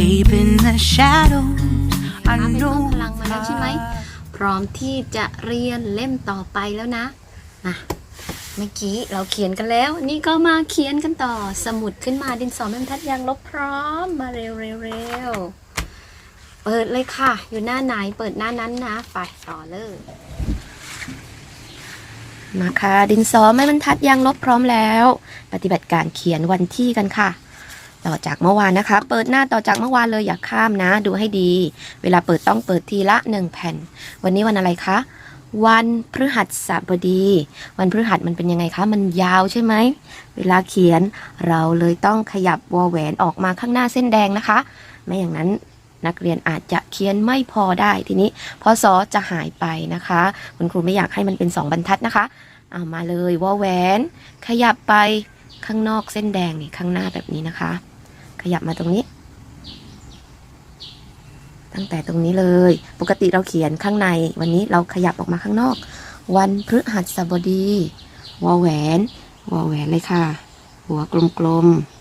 Deep in the shadows, I ไปเพิ่ know มพลังมาแล้วใช่ไหม พร้อมที่จะเรียนเล่มต่อไปแล้วนะอะเมื่อกี้เราเขียนกันแล้ว นี่ก็มาเขียนกันต่อ สมุดขึ้นมาดินสอแม่บรรทัดยางลบพร้อม มาเร็วเร็วเร็วเปิดเลยค่ะ อยู่หน้าไหนเปิดหน้านั้นนะไปต่อเลย มาค่ะ ดินสอแม่บรรทัดยางลบพร้อมแล้ว ปฏิบัติการเขียนวันที่กันค่ะ ต่อจากเมื่อวานนะคะ เปิดหน้าต่อจากเมื่อวานเลยอย่าข้ามนะ ดูให้ดี เวลาเปิดต้องเปิดทีละหนึ่งแผ่น วันนี้วันอะไรคะ วันพฤหัสบดี วันพฤหัสมันเป็นยังไงคะ มันยาวใช่ไหม เวลาเขียนเราเลยต้องขยับวอแหวนออกมาข้างหน้าเส้นแดงนะคะ ไม่อย่างนั้นนักเรียนอาจจะเขียนไม่พอได้ทีนี้พอสอจะหายไปนะคะคุณครูไม่อยากให้มันเป็นสองบรรทัดนะคะ เอามาเลยวอแหวน ขยับไปข้างนอกเส้นแดงนี่ข้างหน้าแบบนี้นะคะ ขยับมาตรงนี้ ตั้งแต่ตรงนี้เลย ปกติเราเขียนข้างใน วันนี้เราขยับออกมาข้างนอก วันพฤหัสบดี วอแหวน วอแหวนเลยค่ะ หัวกลมๆ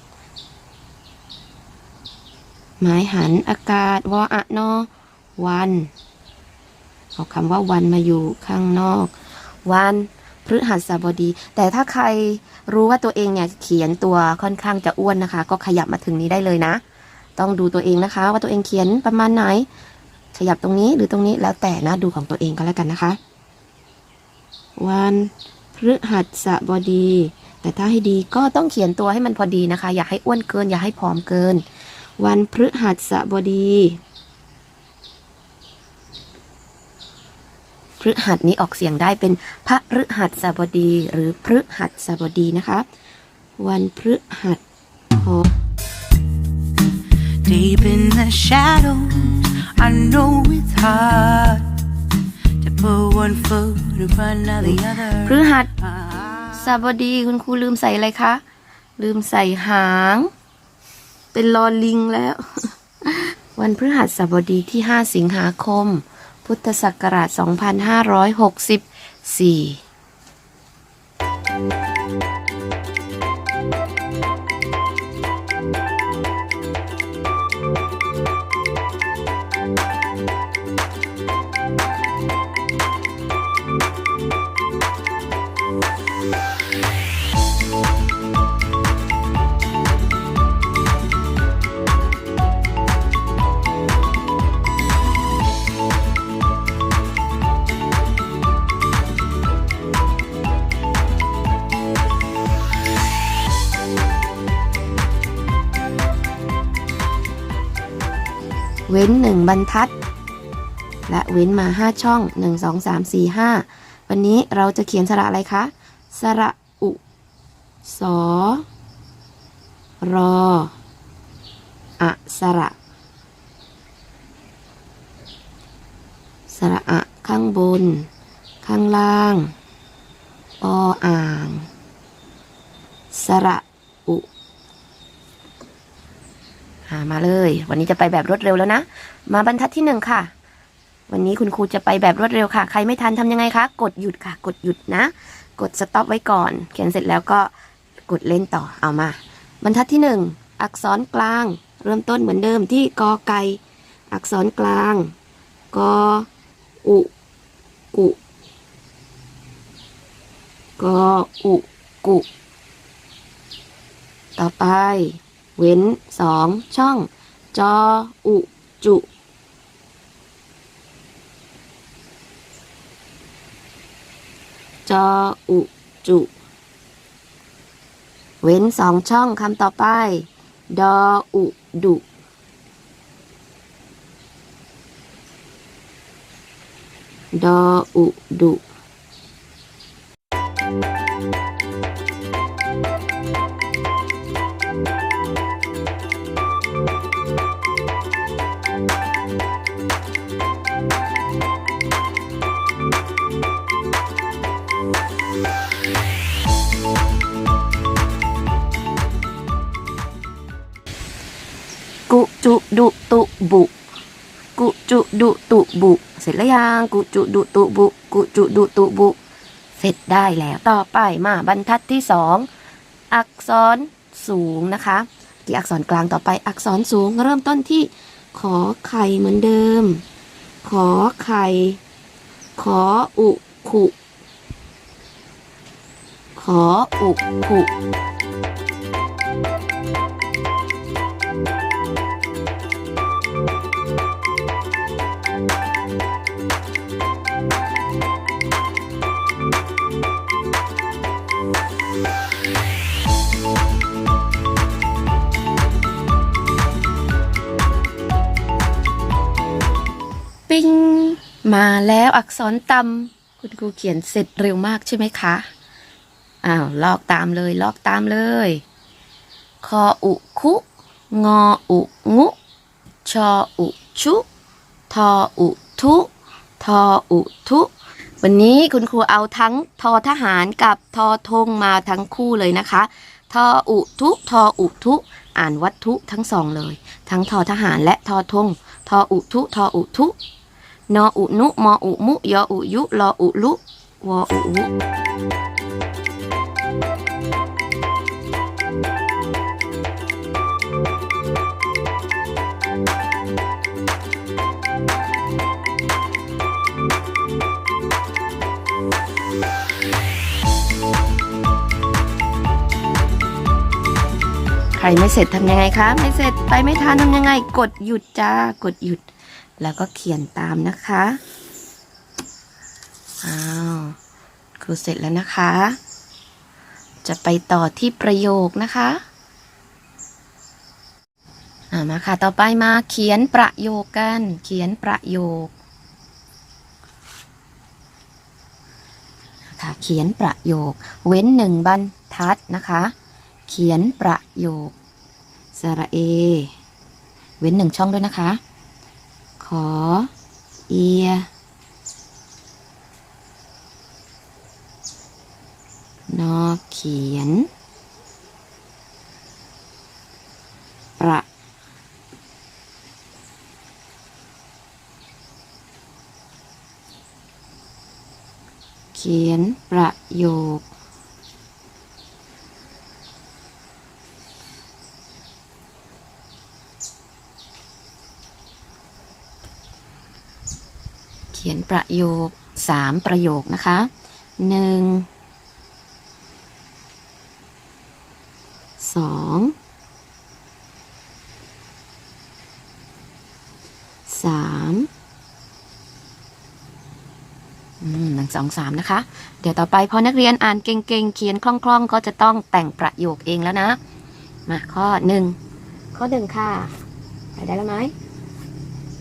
ไม้หันอากาศ วออะนอ วันเอาคำว่าวันมาอยู่ข้างนอก วันพฤหัสบดี แต่ถ้าใคร รู้ว่าตัวเองเนี่ยเขียนตัวค่อนข้างจะอ้วนนะคะ ก็ขยับมาถึงนี้ได้เลยนะ ต้องดูตัวเองนะคะ ว่าตัวเองเขียนประมาณไหน ขยับตรงนี้หรือตรงนี้แล้วแต่นะดูของตัวเองก็แล้วกันนะคะ วันพฤหัสบดี แต่ถ้าให้ดีก็ต้องเขียนตัวให้มันพอดีนะคะ อย่าให้อ้วนเกิน อย่าให้ผอมเกิน วันพฤหัสบดี พฤหัสนี้ออกเสียงได้เป็นพระฤหัสบดีหรือพฤหัสบดีนะคะ วันพฤหัสโอ Deep in the shadows, I know it's hard to put one foot in front of the พฤ other. หัส Ah, สบดีคุณครูลืมใส่อะไรคะ ลืมใส่หาง เป็นลอลิงแล้ว วันพฤหัสบดีที่ 5 สิงหาคม พุทธศักราช 2564 ว้นหนึ่งบรรทัด และเว้นมา 5 ช่อง 1 2 3 4 5 วันนี้เราจะเขียนสระอะไรคะ สระอุสอรออะสระ สระอะข้างบน ข้างล่างออ่าง สระอุ อ่ามาเลย วันนี้จะไปแบบรวดเร็วแล้วนะ มาบรรทัดที่หนึ่งค่ะ วันนี้คุณครูจะไปแบบรวดเร็วค่ะ ใครไม่ทันทำยังไงคะ กดหยุดค่ะ กดหยุดนะ กดสต็อปไว้ก่อน เขียนเสร็จแล้วก็กดเล่นต่อ เอามา บรรทัดที่หนึ่งอักษรกลาง เริ่มต้นเหมือนเดิมที่กอไก่ อักษรกลาง กอ อุ กุ กอ อุ กุ ต่อไป เว้นสองช่อง จอ อุ จุ จอ อุ จุ เว้นสองช่องคำต่อไป ดอ อุ ดุดออุดุ กุจุดุตุบุกุจุดุตุบุเสร็จแล้วยังกุจุดุตุบุกุจุดุตุบุเสร็จได้แล้วต่อไปมาบรรทัดที่สองอักษรสูงนะคะที่อักษรกลางต่อไปอักษรสูงเริ่มต้นที่ ขอไข่เหมือนเดิม ขอไข่ ขออุขุ ขออุขุ ปิ้งมาแล้วอักษรตำคุณครูเขียนเสร็จเร็วมากใช่ไหมคะ อ้าว ลอกตามเลย ลอกตามเลย คออุคุ งออุงุ ชออุชุ ทออุทุ ทออุทุ วันนี้คุณครูเอาทั้งทอทหารกับทอธงมาทั้งคู่เลยนะคะ ทออุทุทออุทุ อ่านวัตถุทั้งสองเลย ทั้งทอทหารและทอธงทออุทุ ทออุทุ นออุนุมออุมุยออุยุลออุลุวออุวุใครไม่เสร็จทำยังไงคะ ไม่เสร็จไปไม่ทันทำยังไง กดหยุดจ้ากดหยุด แล้วก็เขียนตามนะคะอ้าวครูเสร็จแล้วนะคะ จะไปต่อที่ประโยคนะคะามาค่ะ ต่อไปมาเขียนประโยคกัน เขียนประโยคค่ะเขียนประโยค เว้นหนึ่งบรรทัดนะคะ เขียนประโยคสระเอ เว้นหนึ่งช่องด้วยนะคะ ขอเอีย นอเขียน ประ เขียนประโยค เขียน ประโยคสามประโยคนะคะหนึ่งสองสามหนึ่งสองสามนะคะ เดี๋ยวต่อไปพอนักเรียนอ่านเก่งๆ เขียนคล่องๆ ก็จะต้องแต่งประโยคเองแล้วนะ มาข้อหนึ่งข้อหนึ่งค่ะไปได้แล้วไหม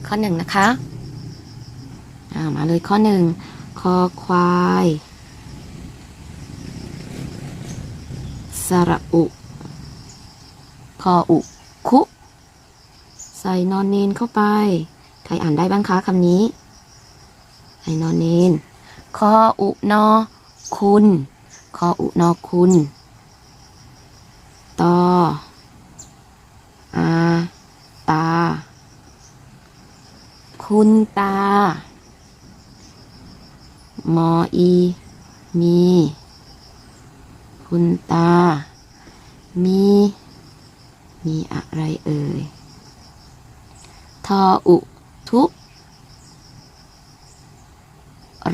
ข้อหนึ่งนะคะ มาเลยข้อหนึ่งคอควาย สระอุ คออุ คุ ใส่นอนเนนเข้าไป ใครอ่านได้บ้างคะคำนี้ ใส่นอนเนน คออุนอ คุณ คออุนอคุณตออา ตา คุณตา มออี มี คุณตา มี มีอะไรเอ่ย ทออุ ทุ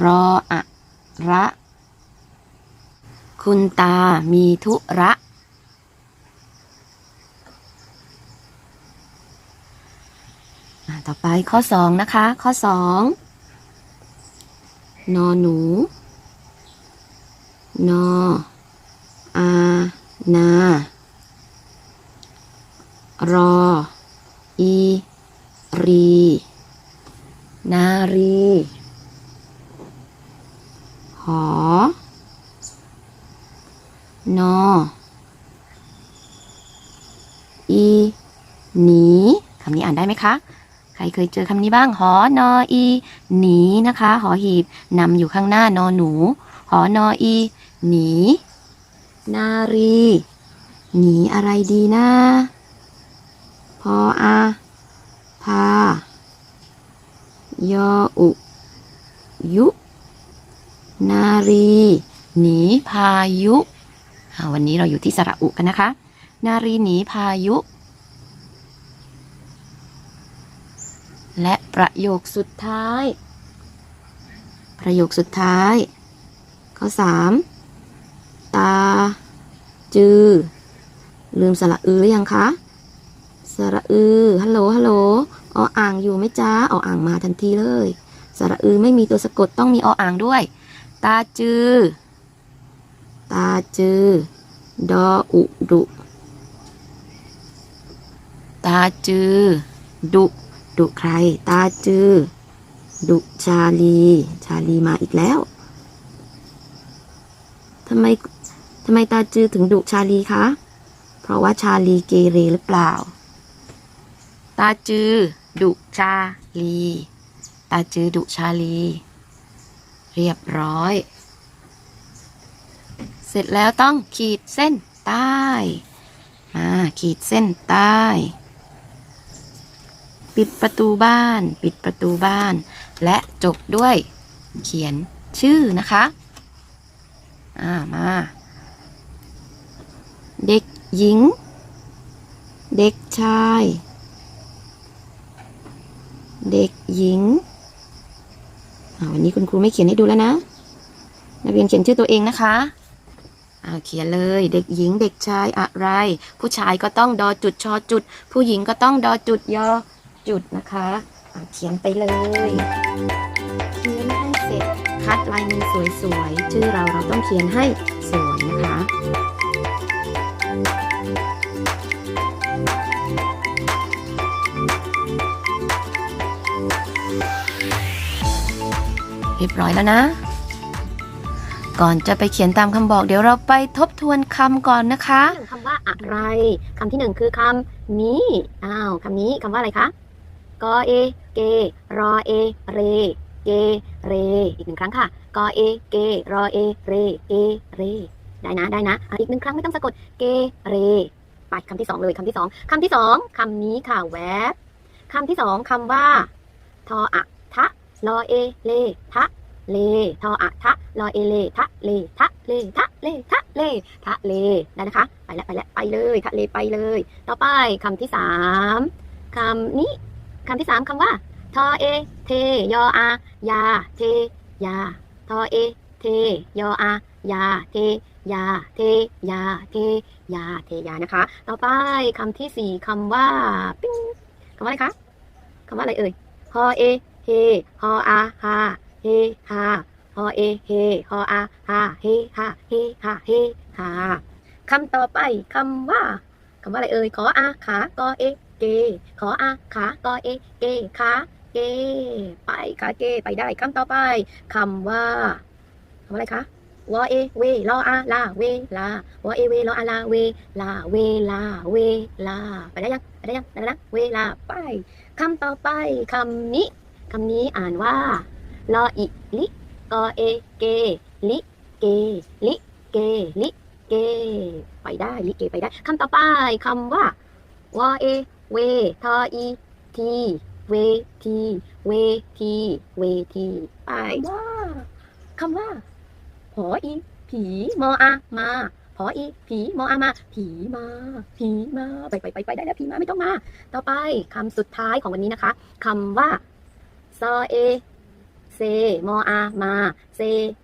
รออะระ คุณตามีธุระ ต่อไปข้อสองนะคะ ข้อสอง นอหนู นอ อา นา รอ อี รี นารี หอ นอ อี หนี คำนี้อ่านได้ไหมคะ ใครเคยเจอคำนี้บ้าง หอนออี หนีนะคะ หอหีบนำอยู่ข้างหน้านอหนู หอนออี หนี นารี หนีอะไรดีนะพออาพายออุ ยุ นารี หนีพายุ วันนี้เราอยู่ที่สระอุกันนะคะ นารีหนีพายุ และประโยคสุดท้าย ประโยคสุดท้าย ข้อสามตา จือ ลืมสระอือหรือยังคะ สระอือ ฮัลโหล ฮัลโหล ออ่างอยู่ไหมจ้าออ่างมาทันทีเลย สระอือไม่มีตัวสะกดต้องมีออ่างด้วย ตาจือ ตาจือ ดออุดุ ตาจือ ดุ ดุใคร ตาจือ ดุชาลี ชาลีมาอีกแล้วทำไมทำไมตาจือถึงดุชาลีคะ เพราะว่าชาลีเกเรหรือเปล่า ตาจือ ดุชาลี ตาจือดุชาลี เรียบร้อย เสร็จแล้วต้องขีดเส้นใต้ มาขีดเส้นใต้ ปิดประตูบ้าน ปิดประตูบ้าน และจบด้วยเขียนชื่อนะคะ อ่า มา เด็กหญิง เด็กชาย เด็กหญิงอ่าวันนี้คุณครูไม่เขียนให้ดูแล้วนะ นักเรียนเขียนชื่อตัวเองนะคะเขียนเลยเด็กหญิงเด็กชายอะไร ผู้ชายก็ต้องดอจุดชอจุด ผู้หญิงก็ต้องดอจุดยอ จุดนะคะเขียนไปเลย เขียนให้เสร็จ คัดลายมือสวยๆ ชื่อเราเราต้องเขียนให้สวยนะคะเรียบร้อยแล้วนะ ก่อนจะไปเขียนตามคำบอก เดี๋ยวเราไปทบทวนคำก่อนนะคะคำว่าอะไรคำที่หนึ่งคือคำนี้อ้าวคำนี้คำว่าอะไรคะ กอเอ เก รอเอ เร เก เร อีกหนึ่งครั้งค่ะ กอเอ เก รอเอ เร เก เร ได้นะ ได้นะ อีกหนึ่งครั้งไม่ต้องสะกด เก เร ไปคำที่สองเลยคำที่สองคำที่สองคำนี้ค่ะแวบคำที่สองคำว่า ทออะทะรอเอ เล ทะ เล ทออะทะรอเอ เล ทะ เล ทะ เล ทะ เล ทะ เล ทะ เล ได้นะคะ ไปแล้วไปแล้วไปเลย ทะเล ไปเลย ต่อไปคำที่สามคำนี้ คำที่สามคำว่า ทอเอ เท ยออา ยา เท ยา ทอเอ เท ยออา ยา เท ยา เท ยา เท ยา เทยา นะคะ ต่อไปคำที่สี่คำว่าปิ้งคำว่าอะไรคะคำว่าอะไรเอ่ย ฮอเอ เฮ ฮออาฮาเฮฮาฮอเอ เฮ ฮออาฮาเฮฮาเฮฮาเฮฮาคำต่อไปคำว่าคำว่าอะไรเอ่ย ขออาขากอเอ เก ขออาขากอเอ เกขาเก ไปขาเก ไปได้คำต่อไปคำว่าคำอะไรคะวอเอเวรออาลาเวลาวอเอเวรออาลาเวลาเวลาเวลาไปได้ยังไปได้ยังไปได้นะเวลาไปคำต่อไปคำนี้คำนี้อ่านว่าลออิลิกอเอเกลิเกลิเกลิเก ไปได้ลิเกไปได้คำต่อไปคำว่าวอเอ เวทออีทีเวที เวที เวที ไปว่าคำว่าหออีผีมออามาหออีผีมออามา ผีมา ผีมาไปไปไปไปได้แล้วผีมาไม่ต้องมา ต่อไปคำสุดท้ายของวันนี้นะคะคำว่าซอเอ เซมออามาเซ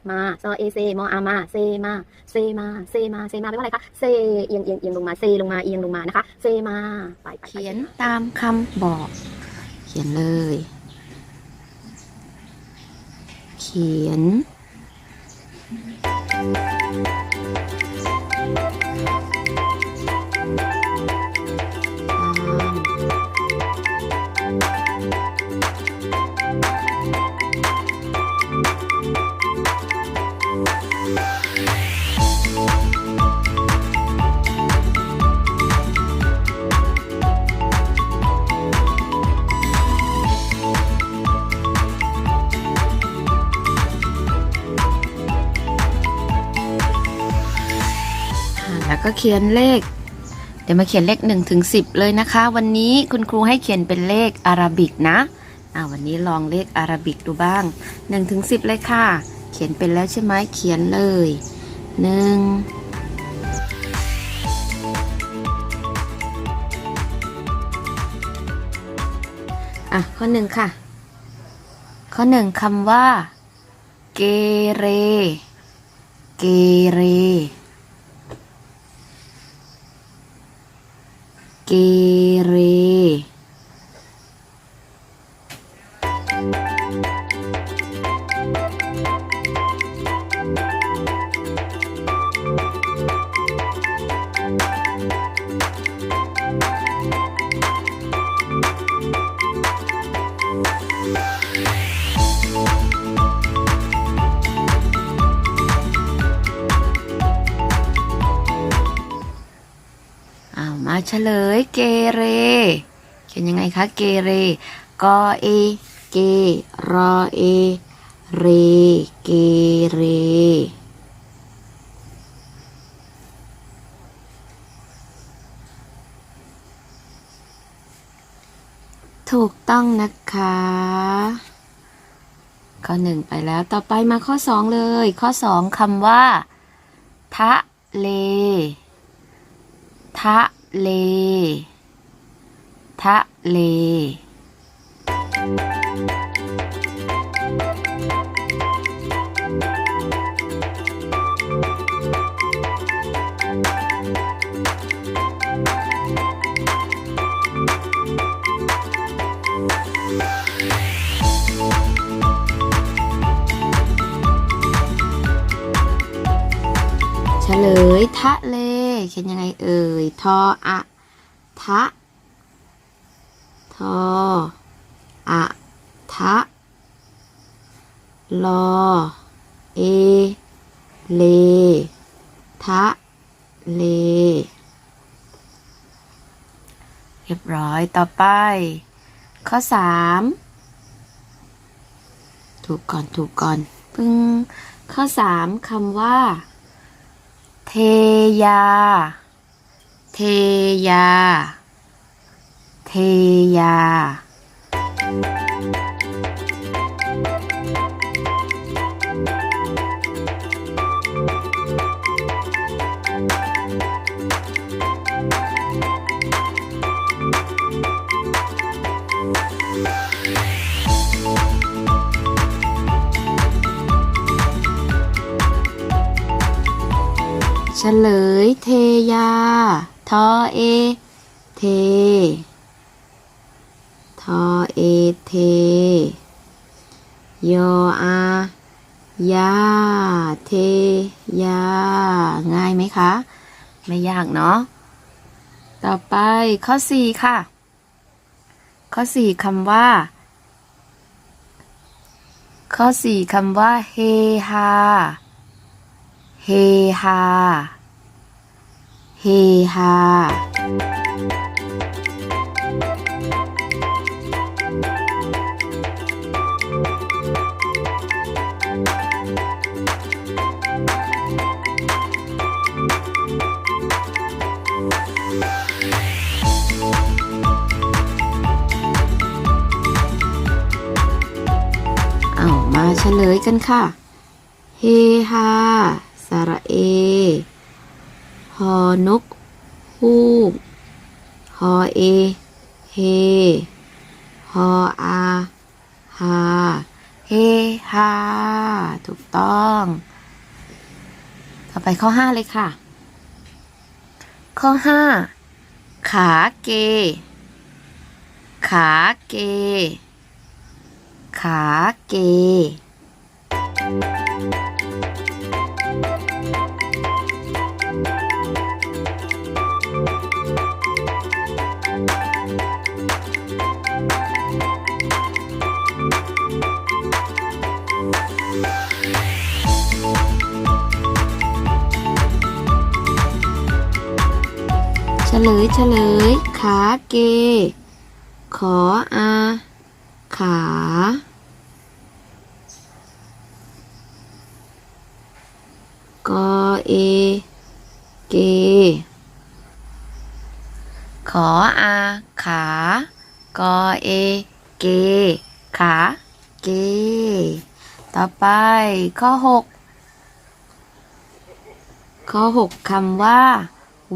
มาซอเอเซมออามาเซมาเซมาเซมาเซมาแปลว่าอะไรคะเซเอียงเอียงเอียงลงมาเซลงมาเอียงลงมานะคะเซมาไปไปเขียนตามคำบอก เขียนเลย เขียนอ่า เขียนเลข เดี๋ยวมาเขียนเลข1ถึง10เลยนะคะ วันนี้คุณครูให้เขียนเป็นเลขอาราบิกนะอ่าวันนี้ลองเลขอาราบิกดูบ้าง1ถึง10เลยค่ะ เขียนเป็นแล้วใช่ไหมเขียนเลยหนึ่งอะ ข้อหนึ่งค่ะ ข้อหนึ่งคำว่า เกเร เกเร เกเร เฉลยเกเร เขียนยังไงคะเกเร กอเอ เก รอเอ เร เกเร ถูกต้องนะคะ ข้อหนึ่งไปแล้ว ต่อไปมาข้อสองเลย ข้อสองคำว่า ทะเล ทะ เล ทะเล เฉลย ทะเล เขียนยังไงเอ่ย ทออะทะ ทออะทะ ลอ เอ เล ทะ เล เรียบร้อย ต่อไป ข้อสามถูกก่อน ถูกก่อน ปึ้ง ข้อสามคำว่า เทยา เทยา เทยา ลย เทยา ทอเอ เท ทอเอ เท ยออา ยา เท ยา ง่ายไหมคะ ไม่ยากเนาะ ต่อไปข้อสี่ค่ะ ข้อสี่คำว่า ข้อสี่คำว่า เฮฮา เฮฮา เฮฮาเอามาเฉลยกันค่ะ เฮฮาสระเอ อนกฮูกฮอเอ เฮฮออาฮาเฮฮาถูกต้อง ต่อไปข้อห้าเลยค่ะ ข้อห้าขาเก ขาเก ขาเก ลยเฉลย ขาเก ขออา ขา กอเอ เก ขออา ขา กอเอ เก ขา เก ต่อไปข้อหกข้อหกคำว่า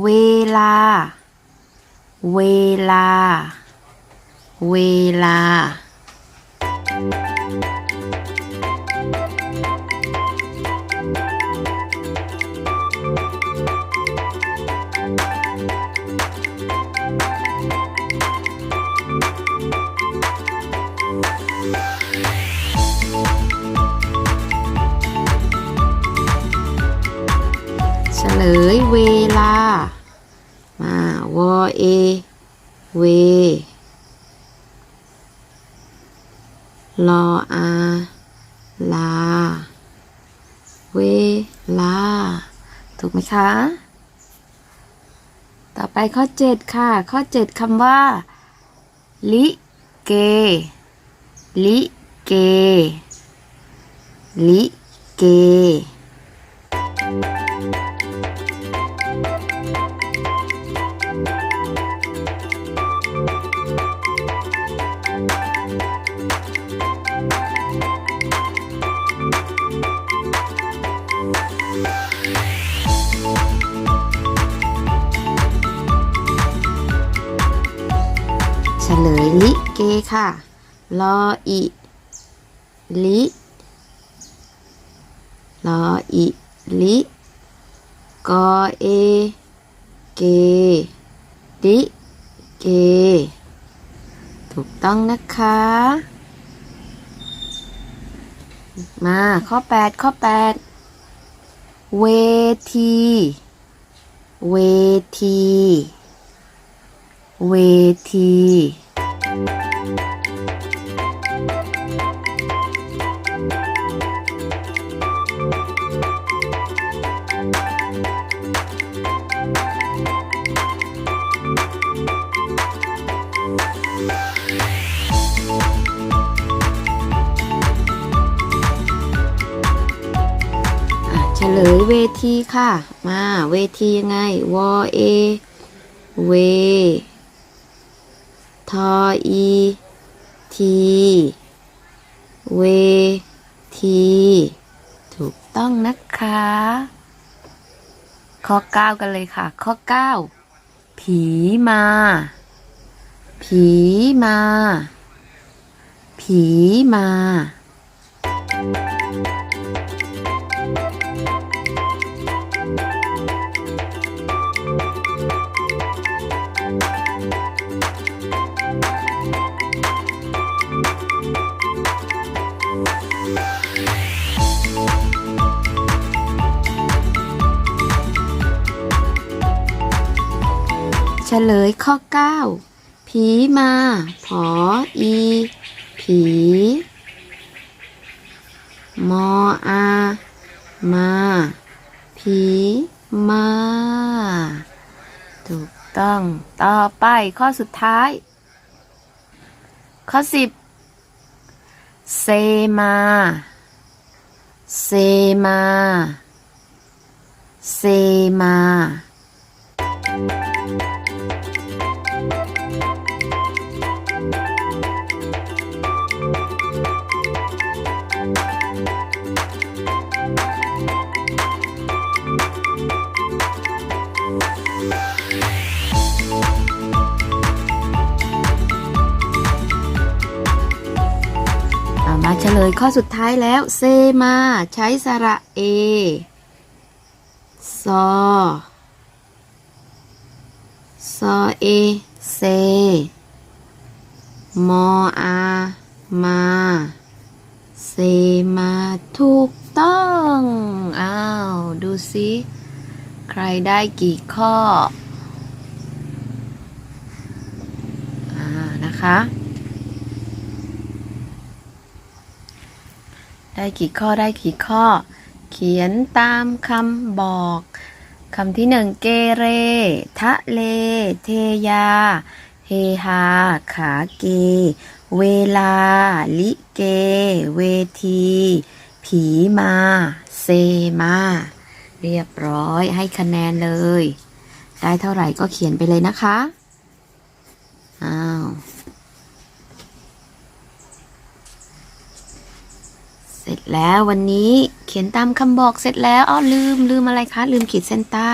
เวลา เวลา เวลา เฉลยเวลามาว เอ เว ลออา ลา เว ลา ถูกไหมคะ ต่อไปข้อ 7 ค่ะ ข้อ 7คำว่า ลิเก ลิเก ลิเก ค่ะ ลออิลิลออิลิกอเอ เกลิเก ถูกต้องนะคะ มาข้อ 8 ข้อ 8 เวที เวที เวที เวทีค่ะ มาเวทียังไง วอเอ เว ทออี ที เวที ถูกต้องนะคะ ข้อ 9 กันเลยค่ะ ข้อ 9 ผีมา ผีมา ผีมา ลยข้อ 9 ผีมาผออี ผี มออา มา ผีมา ถูกต้อง ต่อไปข้อสุดท้าย ข้อ 10 เซมา เซมา เซมา มาเฉลยข้อสุดท้ายแล้ว เซมาใช้สระเอซอซอเอเซมออามาเซมาถูกต้อง อ้าว ดูสิใครได้กี่ข้อ อ่า นะคะ ได้กี่ข้อได้กี่ข้อ เขียนตามคำบอกคำที่หนึ่งเกเร ทะเล เทยา เฮฮา ขาเก เวลา ลิเก เวที ผีมา เซมา เรียบร้อยให้คะแนนเลย ได้เท่าไหร่ก็เขียนไปเลยนะคะ อ้าว เสร็จแล้ววันนี้เขียนตามคำบอกเสร็จแล้วอ้อลืมลืมอะไรคะ ลืมขีดเส้นใต้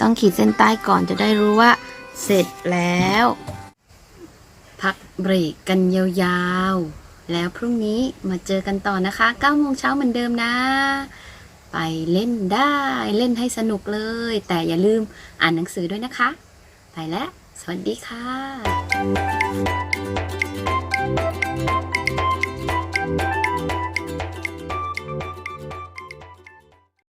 ต้องขีดเส้นใต้ก่อนจะได้รู้ว่า เสร็จแล้ว พักเบรกกันยาวๆ แล้วพรุ่งนี้มาเจอกันต่อนะคะ9โมงเช้าเหมือนเดิมนะ ไปเล่นได้เล่นให้สนุกเลย แต่อย่าลืมอ่านหนังสือด้วยนะคะ ไปแล้ว สวัสดีค่ะ